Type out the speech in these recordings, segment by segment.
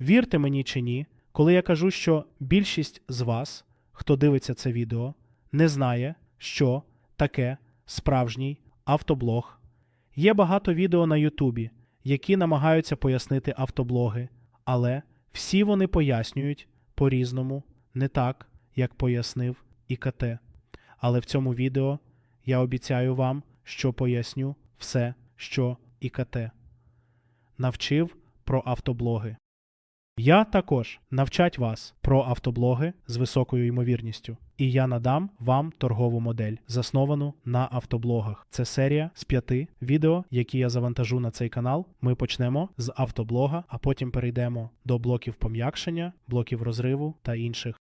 Вірте мені чи ні, коли я кажу, що більшість з вас, хто дивиться це відео, не знає, що таке справжній автоблог. Є багато відео на Ютубі, які намагаються пояснити автоблоги, але всі вони пояснюють по-різному, не так, як пояснив ІКТ. Але в цьому відео я обіцяю вам, що поясню все, що ІКТ. Навчив про автоблоги. Я також навчать вас про автоблоги з високою ймовірністю, і я надам вам торгову модель, засновану на автоблогах. Це серія з п'яти відео, які я завантажу на цей канал. Ми почнемо з автоблога, а потім перейдемо до блоків пом'якшення, блоків розриву та інших.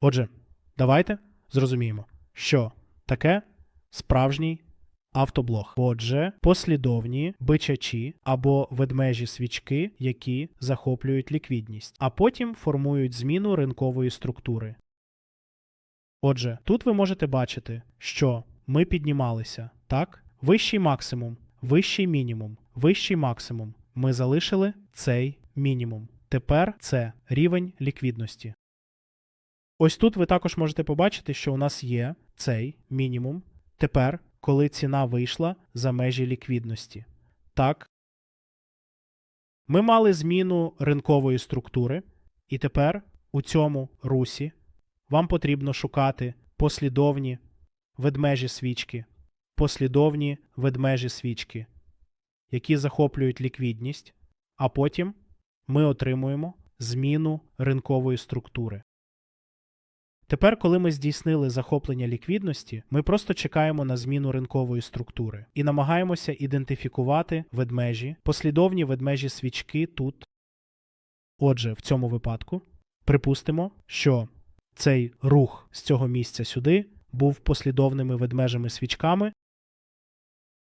Отже, давайте зрозуміємо, що таке справжній автоблог. Отже, послідовні бичачі або ведмежі свічки, які захоплюють ліквідність, а потім формують зміну ринкової структури. Отже, тут ви можете бачити, що ми піднімалися, так? Вищий максимум, вищий мінімум, вищий максимум. Ми залишили цей мінімум. Тепер це рівень ліквідності. Ось тут ви також можете побачити, що у нас є цей мінімум. Тепер, коли ціна вийшла за межі ліквідності. Так. Ми мали зміну ринкової структури, і тепер у цьому русі вам потрібно шукати послідовні ведмежі свічки, послідовні ведмежі свічки, які захоплюють ліквідність, а потім ми отримуємо зміну ринкової структури. Тепер, коли ми здійснили захоплення ліквідності, ми просто чекаємо на зміну ринкової структури і намагаємося ідентифікувати ведмежі, послідовні ведмежі свічки тут. Отже, в цьому випадку припустимо, що цей рух з цього місця сюди був послідовними ведмежими свічками.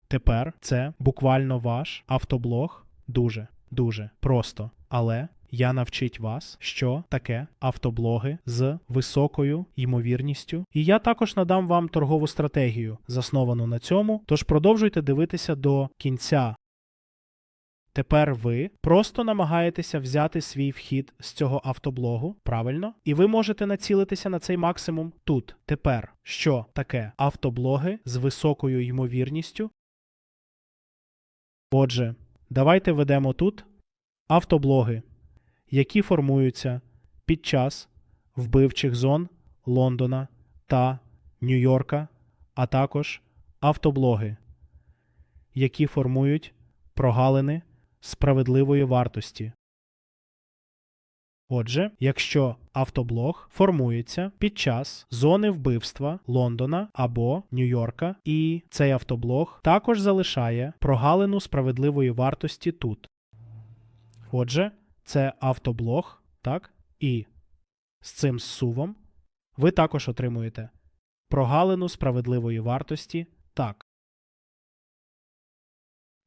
Тепер це буквально ваш автоблог дуже, дуже просто. Але я навчить вас, що таке автоблоги з високою ймовірністю. І я також надам вам торгову стратегію, засновану на цьому, тож продовжуйте дивитися до кінця. Тепер ви просто намагаєтеся взяти свій вхід з цього автоблогу, правильно? І ви можете націлитися на цей максимум тут. Тепер, що таке автоблоги з високою ймовірністю? Отже, давайте ведемо тут автоблоги, які формуються під час вбивчих зон Лондона та Нью-Йорка, а також автоблоги, які формують прогалини справедливої вартості. Отже, якщо автоблог формується під час зони вбивства Лондона або Нью-Йорка, і цей автоблог також залишає прогалину справедливої вартості тут. Отже, це автоблог, так? І з цим зсувом ви також отримуєте прогалину справедливої вартості так.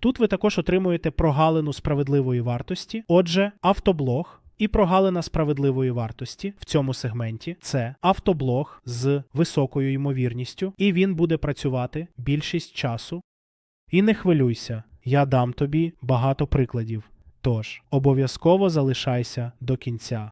Тут ви також отримуєте прогалину справедливої вартості. Отже, автоблог і прогалина справедливої вартості в цьому сегменті це автоблог з високою ймовірністю, і він буде працювати більшість часу. І не хвилюйся, я дам тобі багато прикладів. Тож, обов'язково залишайся до кінця.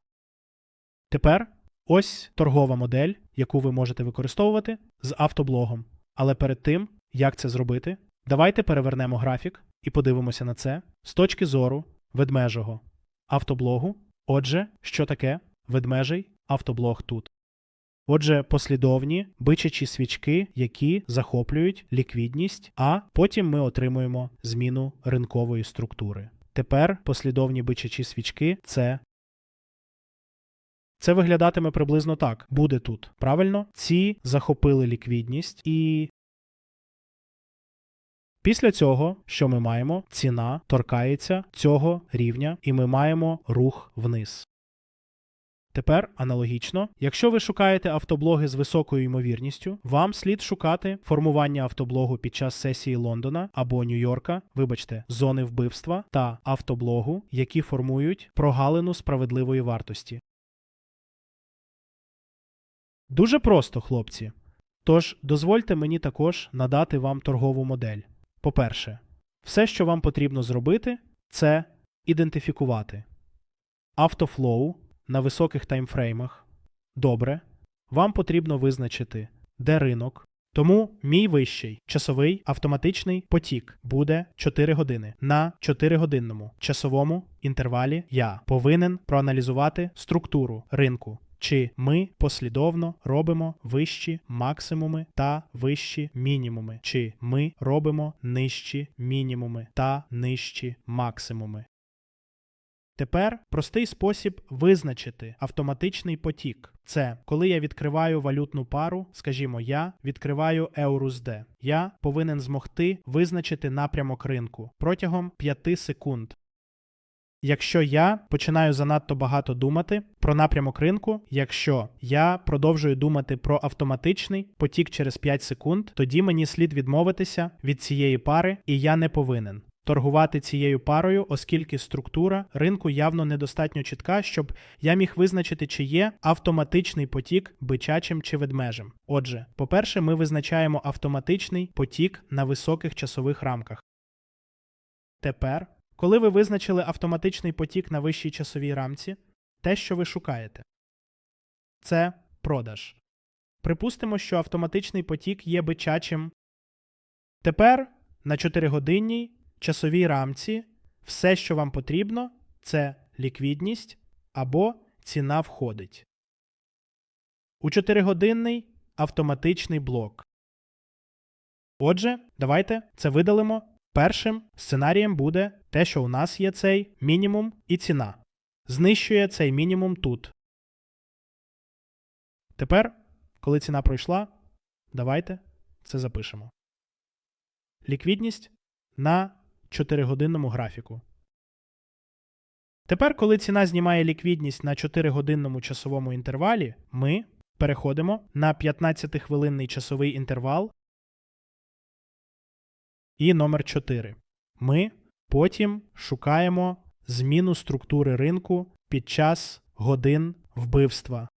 Тепер ось торгова модель, яку ви можете використовувати з автоблогом. Але перед тим, як це зробити, давайте перевернемо графік і подивимося на це з точки зору ведмежого автоблогу. Отже, що таке ведмежий автоблог тут? Отже, послідовні бичачі свічки, які захоплюють ліквідність, а потім ми отримуємо зміну ринкової структури. Тепер послідовні бичачі свічки це. Це виглядатиме приблизно так. Буде тут. Правильно? Ці захопили ліквідність і. Після цього, що ми маємо, ціна торкається цього рівня, і ми маємо рух вниз. Тепер аналогічно, якщо ви шукаєте автоблоги з високою ймовірністю, вам слід шукати формування автоблогу під час сесії Лондона або Нью-Йорка, вибачте, зони вбивства та автоблогу, які формують прогалину справедливої вартості. Дуже просто, хлопці. Тож дозвольте мені також надати вам торгову модель. По-перше, все, що вам потрібно зробити, це ідентифікувати автофлоу на високих таймфреймах. Добре. Вам потрібно визначити, де ринок. Тому мій вищий часовий автоматичний потік буде 4 години. На 4-годинному часовому інтервалі я повинен проаналізувати структуру ринку. Чи ми послідовно робимо вищі максимуми та вищі мінімуми, чи ми робимо нижчі мінімуми та нижчі максимуми. Тепер простий спосіб визначити автоматичний потік. Це коли я відкриваю валютну пару, скажімо, я відкриваю EURUSD. Я повинен змогти визначити напрямок ринку протягом 5 секунд. Якщо я починаю занадто багато думати про напрямок ринку, якщо я продовжую думати про автоматичний потік через 5 секунд, тоді мені слід відмовитися від цієї пари, і я не повинен торгувати цією парою, оскільки структура ринку явно недостатньо чітка, щоб я міг визначити, чи є автоматичний потік бичачим чи ведмежим. Отже, по-перше, ми визначаємо автоматичний потік на високих часових рамках. Тепер, коли ви визначили автоматичний потік на вищій часовій рамці, те, що ви шукаєте, це продаж. Припустимо, що автоматичний потік є бичачим. Тепер на 4-годинній часовій рамці все, що вам потрібно, це ліквідність або ціна входить. У 4-годинний автоматичний блок. Отже, давайте це видалимо. Першим сценарієм буде те, що у нас є цей мінімум і ціна. Знищує цей мінімум тут. Тепер, коли ціна пройшла, давайте це запишемо. Ліквідність на 4-годинному графіку. Тепер, коли ціна знімає ліквідність на 4-годинному часовому інтервалі, ми переходимо на 15-хвилинний часовий інтервал і номер 4. Ми потім шукаємо зміну структури ринку під час годин вбивства.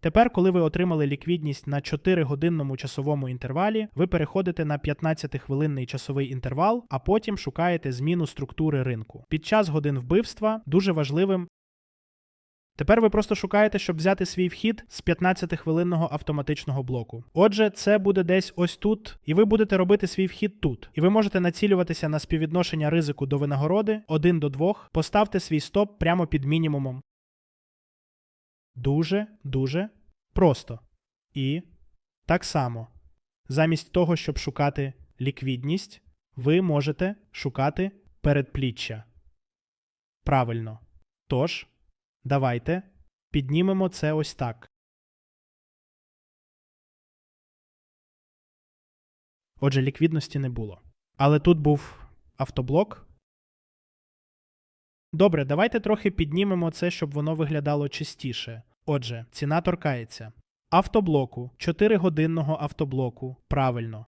Тепер, коли ви отримали ліквідність на 4-годинному часовому інтервалі, ви переходите на 15-хвилинний часовий інтервал, а потім шукаєте зміну структури ринку. Під час годин вбивства дуже важливим. Тепер ви просто шукаєте, щоб взяти свій вхід з 15-хвилинного автоматичного блоку. Отже, це буде десь ось тут, і ви будете робити свій вхід тут. І ви можете націлюватися на співвідношення ризику до винагороди 1 до 2, поставте свій стоп прямо під мінімумом. Дуже, дуже просто. І так само, замість того, щоб шукати ліквідність, ви можете шукати передпліччя. Правильно. Тож, давайте піднімемо це ось так. Отже, ліквідності не було. Але тут був автоблок. Добре, давайте трохи піднімемо це, щоб воно виглядало чистіше. Отже, ціна торкається автоблоку, 4-годинного автоблоку. Правильно.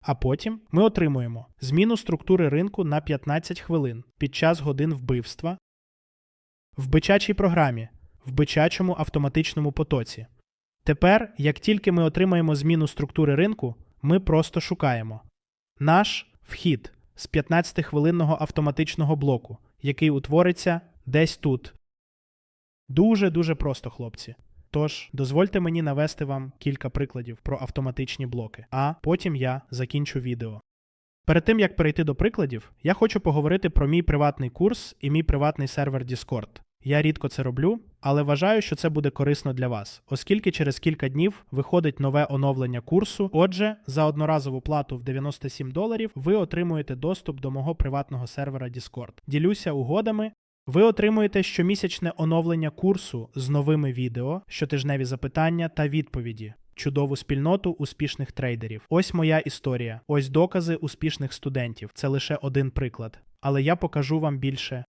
А потім ми отримуємо зміну структури ринку на 15 хвилин під час годин вбивства в бичачій програмі, в бичачому автоматичному потоці. Тепер, як тільки ми отримаємо зміну структури ринку, ми просто шукаємо наш вхід з 15-хвилинного автоматичного блоку, який утвориться десь тут. Дуже-дуже просто, хлопці. Тож, дозвольте мені навести вам кілька прикладів про автоматичні блоки, а потім я закінчу відео. Перед тим як перейти до прикладів, я хочу поговорити про мій приватний курс і мій приватний сервер Discord. Я рідко це роблю, але вважаю, що це буде корисно для вас, оскільки через кілька днів виходить нове оновлення курсу. Отже, за одноразову плату в 97 доларів ви отримуєте доступ до мого приватного сервера Discord. Ділюся угодами. Ви отримуєте щомісячне оновлення курсу з новими відео, щотижневі запитання та відповіді. Чудову спільноту успішних трейдерів. Ось моя історія. Ось докази успішних студентів. Це лише один приклад. Але я покажу вам більше.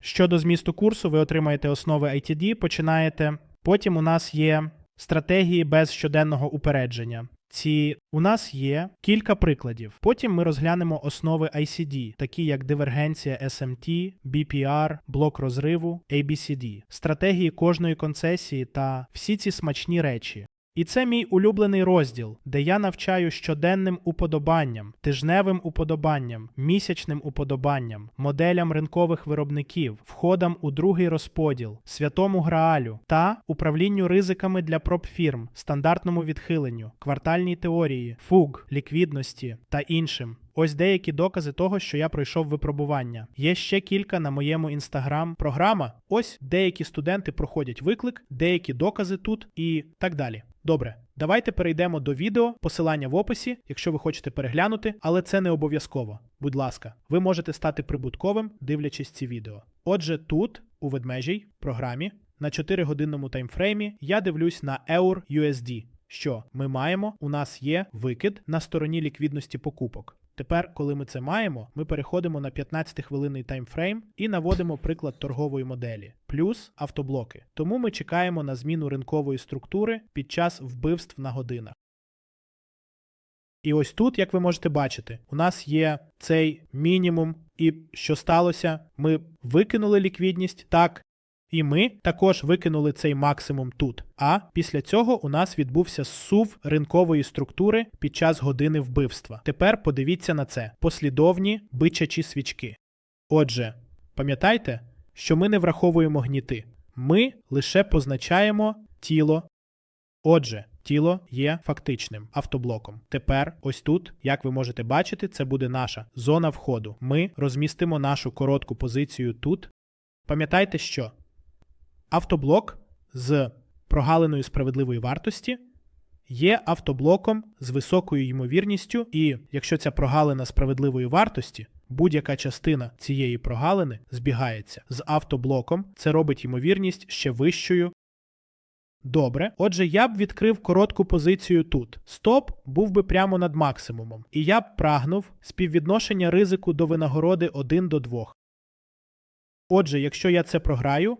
Щодо змісту курсу, ви отримаєте основи ITD, починаєте. Потім у нас є стратегії без щоденного упередження. Ці у нас є кілька прикладів. Потім ми розглянемо основи ICD, такі як дивергенція SMT, BPR, блок розриву, ABCD, стратегії кожної концесії та всі ці смачні речі. І це мій улюблений розділ, де я навчаю щоденним уподобанням, тижневим уподобанням, місячним уподобанням, моделям ринкових виробників, входам у другий розподіл, святому граалю та управлінню ризиками для пропфірм, стандартному відхиленню, квартальній теорії, фуг, ліквідності та іншим. Ось деякі докази того, що я пройшов випробування. Є ще кілька на моєму інстаграм програма. Ось деякі студенти проходять виклик, деякі докази тут і так далі. Добре, давайте перейдемо до відео, посилання в описі, якщо ви хочете переглянути, але це не обов'язково. Будь ласка, ви можете стати прибутковим, дивлячись ці відео. Отже, тут, у ведмежій програмі, на 4-годинному таймфреймі я дивлюсь на EUR USD. Що ми маємо? У нас є викид на стороні ліквідності покупок. Тепер, коли ми це маємо, ми переходимо на 15-хвилинний таймфрейм і наводимо приклад торгової моделі, плюс автоблоки. Тому ми чекаємо на зміну ринкової структури під час вбивств на годинах. І ось тут, як ви можете бачити, у нас є цей мінімум, і що сталося? Ми викинули ліквідність, так, і ми також викинули цей максимум тут. А після цього у нас відбувся сув ринкової структури під час години вбивства. Тепер подивіться на це: послідовні бичачі свічки. Отже, пам'ятайте, що ми не враховуємо гніти, ми лише позначаємо тіло. Отже, тіло є фактичним автоблоком. Тепер, ось тут, як ви можете бачити, це буде наша зона входу. Ми розмістимо нашу коротку позицію тут. Пам'ятайте, що автоблок з прогалиною справедливої вартості є автоблоком з високою ймовірністю, і якщо ця прогалина справедливої вартості, будь-яка частина цієї прогалини збігається з автоблоком, це робить ймовірність ще вищою. Добре, отже, я б відкрив коротку позицію тут. Стоп був би прямо над максимумом, і я б прагнув співвідношення ризику до винагороди 1 до 2. Отже, якщо я це програю,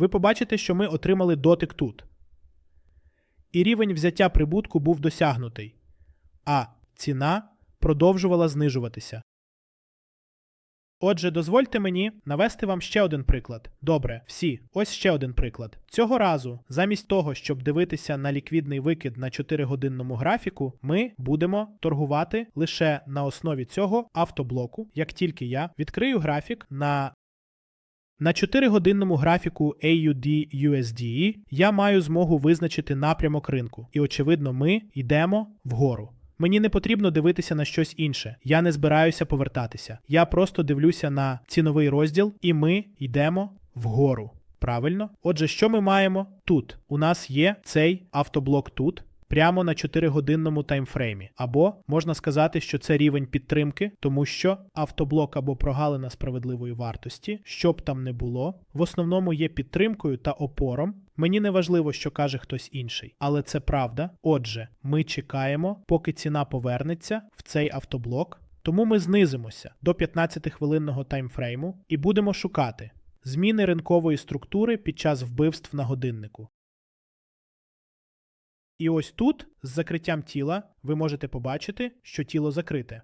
ви побачите, що ми отримали дотик тут. І рівень взяття прибутку був досягнутий, а ціна продовжувала знижуватися. Отже, дозвольте мені навести вам ще один приклад. Добре, всі, ось ще один приклад. Цього разу, замість того, щоб дивитися на ліквідний викид на 4-годинному графіку, ми будемо торгувати лише на основі цього автоблоку, як тільки я відкрию графік на на 4-годинному графіку AUD USD я маю змогу визначити напрямок ринку, і очевидно, ми йдемо вгору. Мені не потрібно дивитися на щось інше. Я не збираюся повертатися. Я просто дивлюся на ціновий розділ, і ми йдемо вгору. Правильно? Отже, що ми маємо тут? У нас є цей автоблок тут. Прямо на 4-годинному таймфреймі. Або можна сказати, що це рівень підтримки, тому що автоблок або прогалина справедливої вартості, що б там не було, в основному є підтримкою та опором. Мені не важливо, що каже хтось інший, але це правда. Отже, ми чекаємо, поки ціна повернеться в цей автоблок, тому ми знизимося до 15-хвилинного таймфрейму і будемо шукати зміни ринкової структури під час вбивств на годиннику. І ось тут, з закриттям тіла, ви можете побачити, що тіло закрите.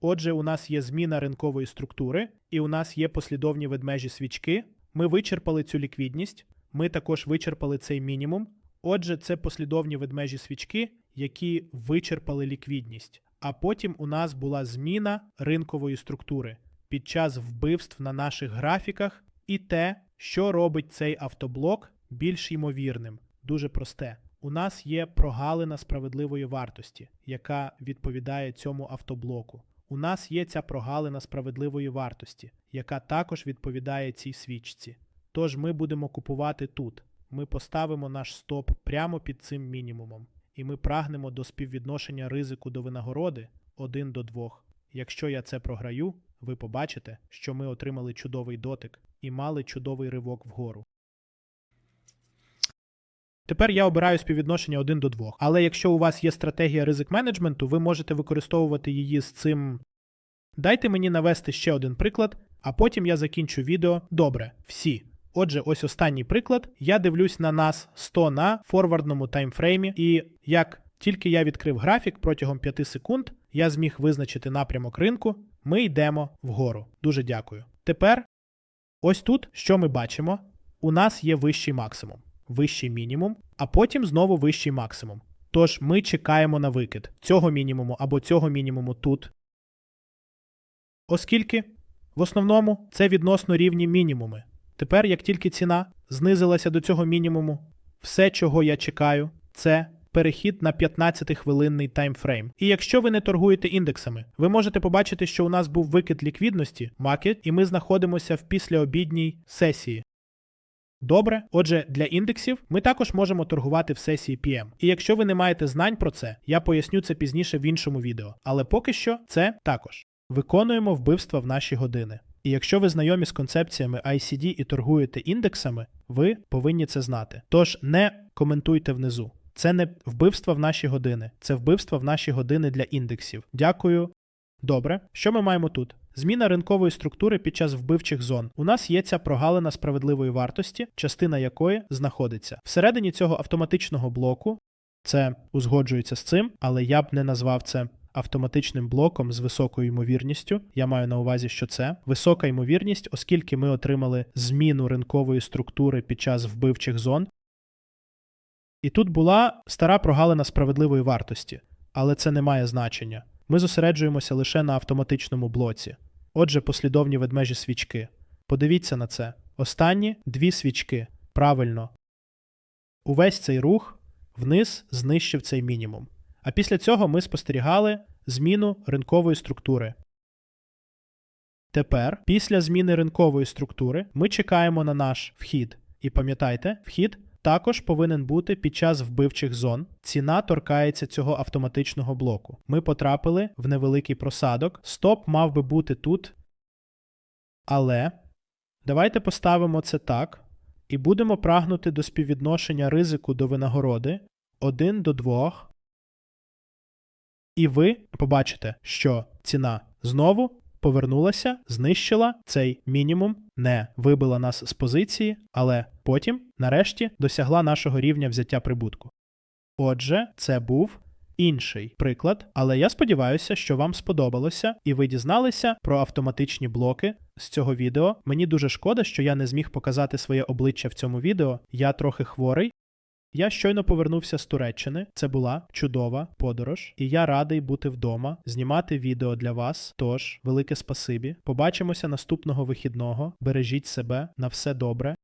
Отже, у нас є зміна ринкової структури, і у нас є послідовні ведмежі свічки. Ми вичерпали цю ліквідність, ми також вичерпали цей мінімум. Отже, це послідовні ведмежі свічки, які вичерпали ліквідність. А потім у нас була зміна ринкової структури під час вбивств на наших графіках, і те, що робить цей автоблок більш ймовірним. Дуже просте. У нас є прогалина справедливої вартості, яка відповідає цьому автоблоку. У нас є ця прогалина справедливої вартості, яка також відповідає цій свічці. Тож ми будемо купувати тут. Ми поставимо наш стоп прямо під цим мінімумом, і ми прагнемо до співвідношення ризику до винагороди 1 до 2. Якщо я це програю, ви побачите, що ми отримали чудовий дотик і мали чудовий ривок вгору. Тепер я обираю співвідношення 1 до 2. Але якщо у вас є стратегія ризик менеджменту, ви можете використовувати її з цим. Дайте мені навести ще один приклад, а потім я закінчу відео. Добре, всі. Отже, ось останній приклад. Я дивлюсь на нас 100 на форвардному таймфреймі, і як тільки я відкрив графік протягом 5 секунд, я зміг визначити напрямок ринку. Ми йдемо вгору. Дуже дякую. Тепер, ось тут, що ми бачимо, у нас є вищий максимум. Вищий мінімум, а потім знову вищий максимум. Тож ми чекаємо на викид цього мінімуму або цього мінімуму тут. Оскільки в основному це відносно рівні мінімуми. Тепер, як тільки ціна знизилася до цього мінімуму, все, чого я чекаю, це перехід на 15-хвилинний таймфрейм. І якщо ви не торгуєте індексами, ви можете побачити, що у нас був викид ліквідності, макет, і ми знаходимося в післяобідній сесії. Добре, отже, для індексів ми також можемо торгувати в сесії PM. І якщо ви не маєте знань про це, я поясню це пізніше в іншому відео. Але поки що це також. Виконуємо вбивства в наші години. І якщо ви знайомі з концепціями ICD і торгуєте індексами, ви повинні це знати. Тож не коментуйте внизу. Це не вбивства в наші години, це вбивства в наші години для індексів. Дякую. Добре, що ми маємо тут? Зміна ринкової структури під час вбивчих зон. У нас є ця прогалина справедливої вартості, частина якої знаходиться всередині цього автоматичного блоку. Це узгоджується з цим, але я б не назвав це автоматичним блоком з високою ймовірністю. Я маю на увазі, що це висока ймовірність, оскільки ми отримали зміну ринкової структури під час вбивчих зон. І тут була стара прогалина справедливої вартості, але це не має значення. Ми зосереджуємося лише на автоматичному блоці. Отже, послідовні ведмежі свічки. Подивіться на це. Останні дві свічки. Правильно. Увесь цей рух вниз знищив цей мінімум. А після цього ми спостерігали зміну ринкової структури. Тепер, після зміни ринкової структури, ми чекаємо на наш вхід. І пам'ятайте, вхід також повинен бути під час вбивчих зон. Ціна торкається цього автоматичного блоку. Ми потрапили в невеликий просадок. Стоп мав би бути тут. Але давайте поставимо це так і будемо прагнути до співвідношення ризику до винагороди 1 до 2. І ви побачите, що ціна знову повернулася, знищила цей мінімум, не вибила нас з позиції, але потім, нарешті, досягла нашого рівня взяття прибутку. Отже, це був інший приклад, але я сподіваюся, що вам сподобалося і ви дізналися про автоматичні блоки з цього відео. Мені дуже шкода, що я не зміг показати своє обличчя в цьому відео. Я трохи хворий. Я щойно повернувся з Туреччини. Це була чудова подорож, і я радий бути вдома, знімати відео для вас. Тож, велике спасибі. Побачимося наступного вихідного. Бережіть себе на все добре.